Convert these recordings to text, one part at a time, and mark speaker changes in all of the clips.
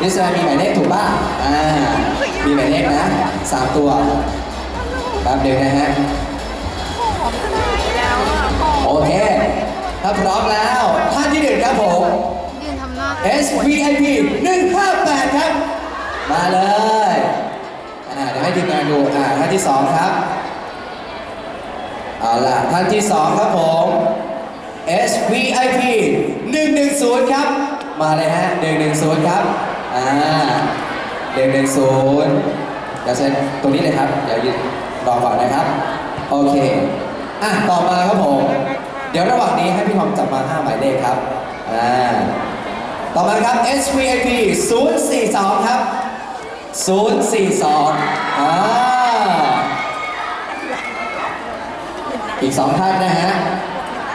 Speaker 1: นิสรามีหมายเลขถูกป่ะอ่ามีหมายเลขนะสามตัวแป๊บเดียวนะฮะโอเค ถ้าพร้อมแล้วท่านที่หนึ่งครับผมยืนทำหน้า SVIP 158 ครับ มาเลยอ่าเดี๋ยวให้ทีมงานดูอ่าท่านที่สองครับเอาล่ะท่านที่สองครับผม SVIP 110 ครับ มาเลยฮะ 110 ครับ อ่า110เดี๋ยวเซ็นตรงนี้เลยครับ เดี๋ยวยืนรอก่อนนะครับ โอเค อะ ต่อมาครับผม เดี๋ยวระหว่างนี้ให้พี่ทอมจับมา5หมายเลขครับ อ่า ต่อมาครับ SVIP 042 ครับ 042 อ่า อีกสองท่านนะฮะ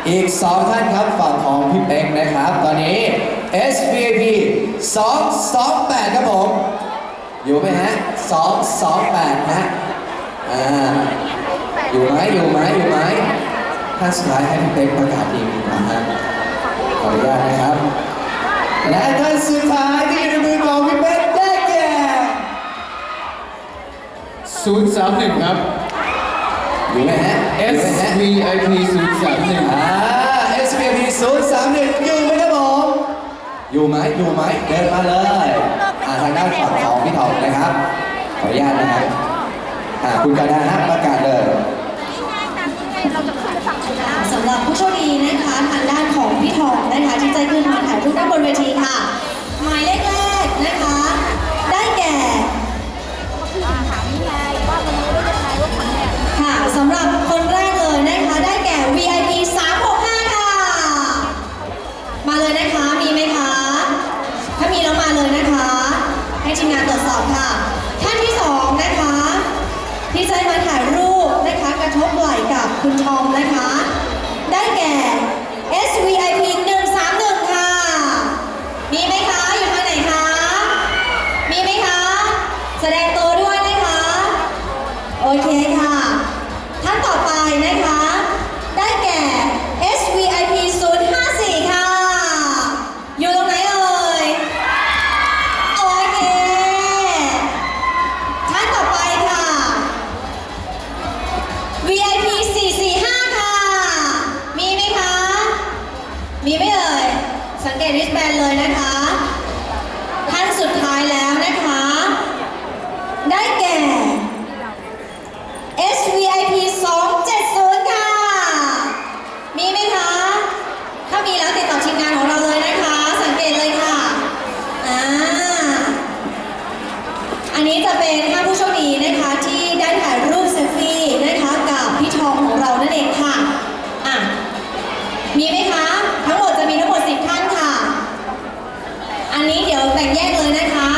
Speaker 1: อีกสองท่านครับฝั่งของพี่เป็กนะครับ ตอนนี้ SVP 228 ครับผม อยู่ไหมฮะ 228 นะอ่าอยู่ไหมอยู่ไหมอยู่ไหมท่านสุดท้ายให้พี่เป็กประกาศเองดีกว่าฮะขออนุญาตนะครับ และท่านสุดท้ายที่อยู่ในมือของพี่เป็กได้แก่
Speaker 2: 031 ครับ
Speaker 1: อยู่ไหมฮะอยู่ไหมฮะ
Speaker 2: SVIP 031
Speaker 1: อ่า SVP 031อยู่ไหมครับผมอยู่ไหมอยู่ไหมเดินมาเลยอ่าทางด้านฝั่งของพี่ทองนะครับขออนุญาตนะครับอ่าคุณกาดาฮะประกาศเลย
Speaker 3: สำหรับผู้โชคดีนะคะทางด้านของพี่ทองนะคะที่จะขึ้นมาถ่ายรูปด้านบนเวทีค่ะ หมายเลขแรกนะคะ แสดงตัวด้วยนะคะ โอเคค่ะ ท่านต่อไปนะคะ ได้แก่ SVIP 054 ค่ะ อยู่ตรงไหนเอ่ย โอเค ท่านต่อไปค่ะ VIP 445 ค่ะ มีไหมคะ มีไหมเอ่ย สังเกตริสแบนเลยนะคะ ท่านสุดท้ายแล้วนะคะ ได้แก่ SVIP 270 ค่ะ มีไหมคะ ถ้ามีแล้วติดต่อทีมงานของเราเลยนะคะ สังเกตเลยค่ะ อ่า อันนี้จะเป็นห้าผู้โชคดีนะคะที่ได้ถ่ายรูปเซลฟี่นะคะกับพี่ทองของเรานั่นเองค่ะ อะ มีไหมคะ ทั้งหมดจะมีทั้งหมด 10 ท่านค่ะ อันนี้เดี๋ยวแบ่งแยกเลยนะคะ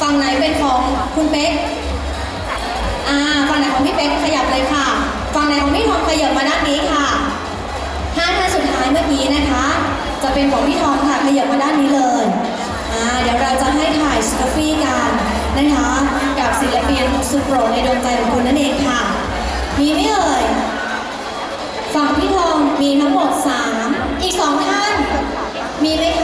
Speaker 3: ฝั่งไหนเป็น ของคุณเป๊กอ่าฝั่งไหนของพี่เป๊กขยับเลยค่ะฝั่งไหนของพี่ทอมขยับมาด้านนี้ค่ะห้าท่านสุดท้ายเมื่อกี้นะคะ จะเป็นของพี่ทอมค่ะขยับมาด้านนี้เลยอ่าเดี๋ยวเราจะให้ถ่ายสกฟี่กันนะคะ กับศิลปินสุดโปรดในดวงใจของคุณนั่นเองค่ะ มีไหมเอ่ยฝั่งพี่ทองมีทั้งหมด 3 อีก 2 ท่าน มีไหมคะ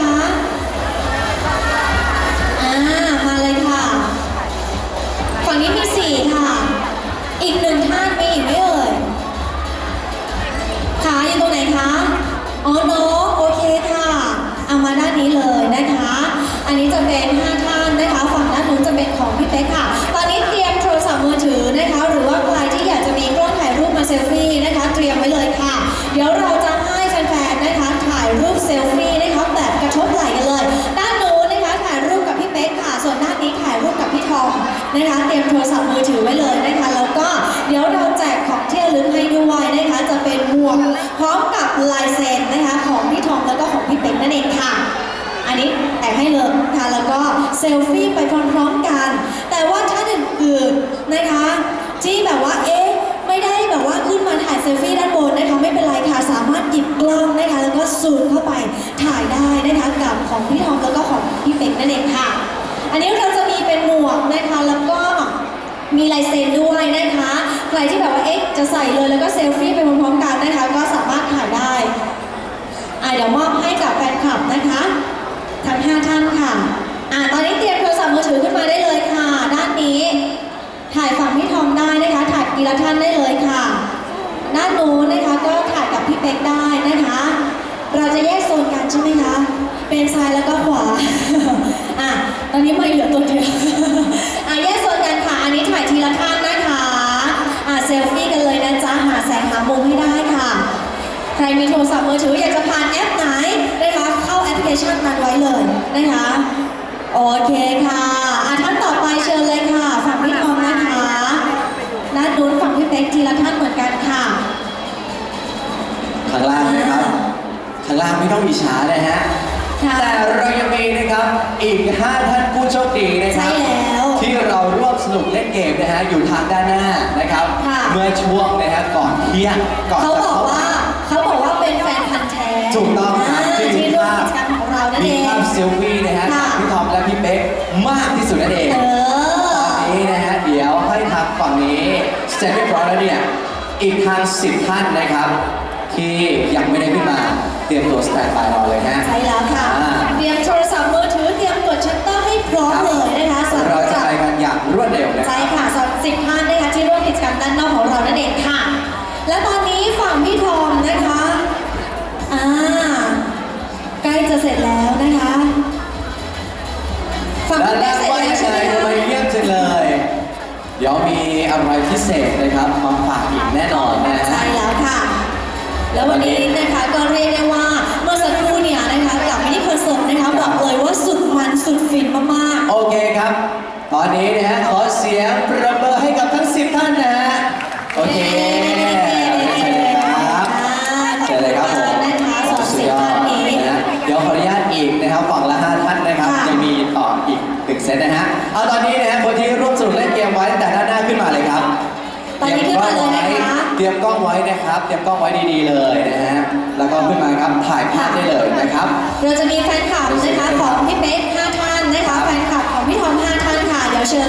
Speaker 3: พร้อมกับลายเซ็นนะคะของพี่ทอมแล้วก็ของพี่เป๊กนั่นเองค่ะ อันนี้แอบให้เลยค่ะแล้วก็เซลฟี่ไปพร้อมๆกัน แต่ว่าท่านอื่นๆนะคะที่แบบว่าเอ๊ะไม่ได้แบบว่าขึ้นมาถ่ายเซลฟี่ด้านบนนะคะไม่เป็นไรค่ะสามารถหยิบกล้องนะคะแล้วก็ซูมเข้าไปถ่ายได้นะคะกับของพี่ทอมแล้วก็ของพี่เป็กนั่นเองค่ะ อันนี้เราจะมีเป็นหมวกนะคะแล้วก็มีลายเซ็น นที่แบบว่าเอ๊ะจะใส่เลยแล้วก็เซลฟี่ไปพร้อมๆกันนะคะ ก็สามารถถ่ายได้อะเดี๋ยวมอบให้กับแฟนคลับนะคะ ทั้งห้าท่านค่ะอ่าตอนนี้เตรียมโทรศัพท์มือถือขึ้นมาได้เลยค่ะ ด้านนี้ ถ่ายฝั่งพี่ทองได้นะคะ ถ่ายกีละท่านได้เลยค่ะด้านนู้นนะคะก็ถ่ายกับพี่เป็กได้นะคะ เราจะแยกโซนกันใช่ไหมคะ เป็นซ้ายแล้วก็ขวาอะตอนนี้ไม่เหลือ ทรศัพท์มือถืออยากจะผ่านแอปไหนนะคะเข้าแอปพลิเคชันนั้นไว้เลยนะคะโอเคค่ะอะท่านต่อไปเชิญเลยค่ะฝั่งพี่ทอมนะคะด้านนู้นฝั่งพี่เป๊กทีละท่านเหมือนกันค่ะ
Speaker 1: ข้างล่างนะครับ ข้างล่างไม่ต้องอิจฉานะฮะ
Speaker 3: ค่ะ แต่
Speaker 1: เรายังมีนะครับ อีก 5 ท่านผู้โชคดีนะครับใช่
Speaker 3: แล้ว ท
Speaker 1: ี่เราร่วมสนุกเล่นเกมนะฮะอยู่ทางด้านหน้านะครับ
Speaker 3: ค่ะ เ
Speaker 1: มื่อช่วงนะฮะก่อนเที่ยงก่อนเขาจะบอก ลฟี่นะฮะค่ะพี่ทอมและพี่เป๊กมากที่สุดนั่นเองเอต
Speaker 3: ออน
Speaker 1: นี้นะฮะเดี๋ยวให้ทางฝั่งนี้เสร็จเรียบร้อยแล้วเนี่ยอีกทาง10ท่านนะครับ ที่ยังไม่ได้ขึ้นมาเตรียมตัวสแตนบายรอเลยนะ
Speaker 3: ใช่แล้วค่ะ
Speaker 1: อ่า
Speaker 3: เตรียมโทรศัพท์มือถือเตรียมกดชัตเตอร์ให้พร้อมเลยนะคะสำหเรารับจะไป
Speaker 1: กันอย่างรวดเร็วนะคใช่รับ
Speaker 3: ค่ะสำหรับสิบท่านนะคะที่ร่วมกิจกรรมด้านนอกของเรานั่นเองค่ะ และตอนนี้ฝั่งพี่ทอม
Speaker 1: แล้ววันนี้
Speaker 3: นะคะก็เรียกได้ว่าเมื่อสักครู่เนี่ยนะคะกับมินิคอนเสิร์ตนะคะบอกเลยว่าสุดมันสุดฟินมาก
Speaker 1: ๆโอเคครับ ตอนนี้นะฮะขอเสียงประเบิดให้กับทั้ง 10 ท่านนะฮะ โอเคเชิญเลยครับ
Speaker 3: เชิญเลยครับผม นะคะสำหรับสุดสิบยอท่าดนนี้ น
Speaker 1: ะฮะเดี๋ยวขออนุญาตอีกนะครับฝั่งละ5ท่านนะครับ ค่ะ จะมีต่ออีกหนึ่งเซตนะฮะ เอาตอนนี้นะฮะคนที่ร่วมสนุกเล่นเกมไว้แต่ด้านหน้าขึ้นมาเลยครับ
Speaker 3: ตอนนี้ขึ้นมาเลยนะคะเต
Speaker 1: รียมกล้องไว้นะครับ เตรียมกล้องไว้ดีๆเลยนะฮะ แล้วก็ขึ้นมาครับถ่ายภาพได้เลยนะครับ
Speaker 3: เราจะมีแฟนคลับนะคะของพี่เป๊ก5ท่านนะคะแฟนคลับของพี่ทอม5